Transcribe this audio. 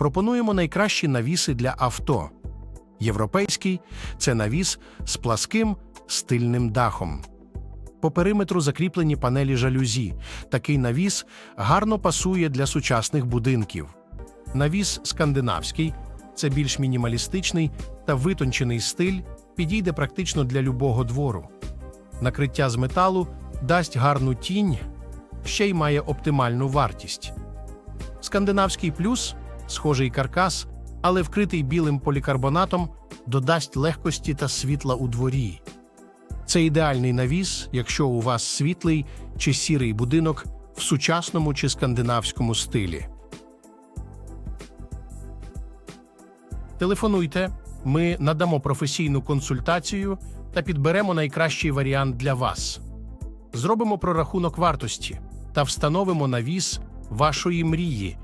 пропонуємо найкращі навіси для авто. Європейський це навіс з пласким стильним дахом. По периметру закріплені панелі жалюзі. Такий навіс гарно пасує для сучасних будинків. Навіс скандинавський це більш мінімалістичний та витончений стиль, підійде практично для любого двору. Накриття з металу дасть гарну тінь, ще й має оптимальну вартість. Скандинавський плюс схожий каркас, але вкритий білим полікарбонатом, додасть легкості та світла у дворі. Це ідеальний навіс, якщо у вас світлий чи сірий будинок в сучасному чи скандинавському стилі. Телефонуйте, ми надамо професійну консультацію та підберемо найкращий варіант для вас. Зробимо прорахунок вартості та встановимо навіс вашої мрії